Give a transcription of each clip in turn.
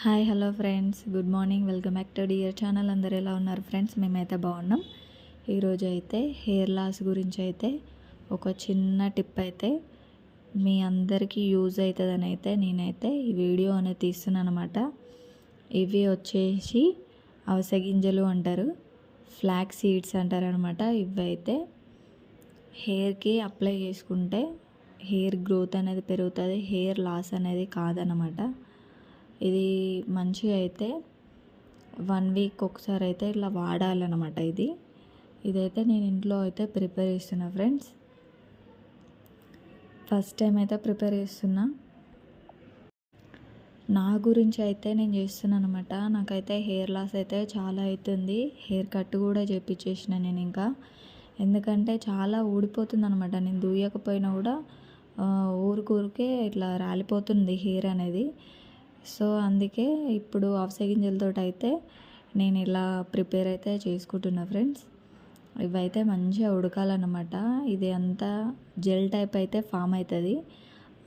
Hi hello friends. Good morning. Welcome back to dear channel. అందరు ఎలా ఉన్నారు friends? మేమైతే బాగున్నాం. ఈరోజు అయితే హెయిర్ లాస్ గురించి అయితే ఒక చిన్న టిప్ అయితే మీ అందరికీ యూజ్ అవుతుందని అయితే నేనైతే ఈ వీడియో అనేది తీస్తున్నాను అనమాట ఇవి వచ్చేసి అవస గింజలు అంటారు. ఫ్లాక్ సీడ్స్ అంటారు అనమాట ఇవి అయితే హెయిర్కి అప్లై చేసుకుంటే హెయిర్ గ్రోత్ అనేది పెరుగుతుంది. హెయిర్ లాస్ అనేది కాదనమాట ఇది మంచిగా అయితే వన్ వీక్ ఒకసారి అయితే ఇట్లా వాడాలన్నమాట ఇది. ఇదైతే నేను ఇంట్లో అయితే ప్రిపేర్ చేస్తున్నా ఫ్రెండ్స్. ఫస్ట్ టైం అయితే ప్రిపేర్ చేస్తున్నా. నా గురించి అయితే నేను చేస్తున్నాను అనమాట నాకైతే హెయిర్ లాస్ అయితే చాలా అవుతుంది. హెయిర్ కట్ కూడా చేపించేసిన నేను ఇంకా. ఎందుకంటే చాలా ఊడిపోతుంది అనమాట నేను దూయకపోయినా కూడా ఊరికూరికే ఇట్లా రాలిపోతుంది హెయిర్ అనేది. సో అందుకే ఇప్పుడు ఆఫ్స గింజలతో అయితే నేను ఇలా ప్రిపేర్ అయితే చేసుకుంటున్నా ఫ్రెండ్స్. ఇవైతే మంచిగా ఉడకాలన్నమాట. ఇది అంతా జెల్ టైప్ అయితే ఫామ్ అవుతుంది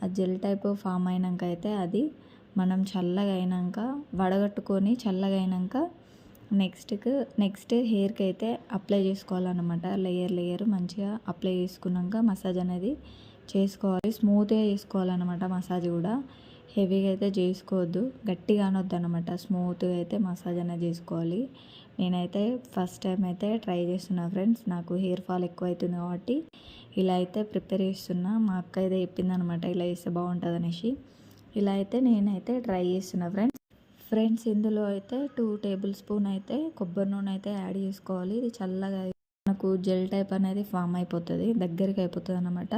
ఆ జెల్ టైప్ ఫామ్ అయినాక అయితే అది మనం చల్లగా అయినాక వడగట్టుకొని చల్లగా అయినాక నెక్స్ట్కి నెక్స్ట్ హెయిర్కి అయితే అప్లై చేసుకోవాలన్నమాట. లేయర్ లేయర్ మంచిగా అప్లై చేసుకున్నాక మసాజ్ అనేది చేసుకోవాలి. స్మూత్గా చేసుకోవాలన్నమాట మసాజ్ కూడా. హెవీగా అయితే చేసుకోవద్దు. గట్టిగా అనొద్దు అనమాట స్మూత్గా అయితే మసాజ్ అనేది చేసుకోవాలి. నేనైతే ఫస్ట్ టైం అయితే ట్రై చేస్తున్నా ఫ్రెండ్స్. నాకు హెయిర్ ఫాల్ ఎక్కువ అవుతుంది కాబట్టి ఇలా అయితే ప్రిపేర్ చేస్తున్నా. మా అక్క అయితే చెప్పింది అనమాట ఇలా చేస్తే బాగుంటుంది అనేసి ఇలా అయితే నేనైతే ట్రై చేస్తున్నా ఫ్రెండ్స్. ఫ్రెండ్స్ ఇందులో అయితే టూ టేబుల్ స్పూన్ అయితే కొబ్బరి నూనె అయితే యాడ్ చేసుకోవాలి. ఇది చల్లగా మనకు జెల్ టైప్ అనేది ఫామ్ అయిపోతుంది దగ్గరికి అయిపోతుంది అనమాట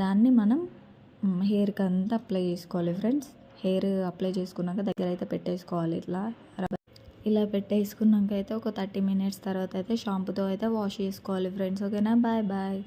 దాన్ని మనం హెయిర్కి అంతా అప్లై చేసుకోవాలి ఫ్రెండ్స్ హెయిర్ అప్లై చేసుకున్నాక దగ్గర అయితే పెట్టేసుకోవాలి ఇట్లా. ఇలా పెట్టేసుకున్నాక అయితే ఒక థర్టీ మినిట్స్ తర్వాత అయితే షాంపూతో అయితే వాష్ చేసుకోవాలి ఫ్రెండ్స్ ఓకేనా బాయ్ బాయ్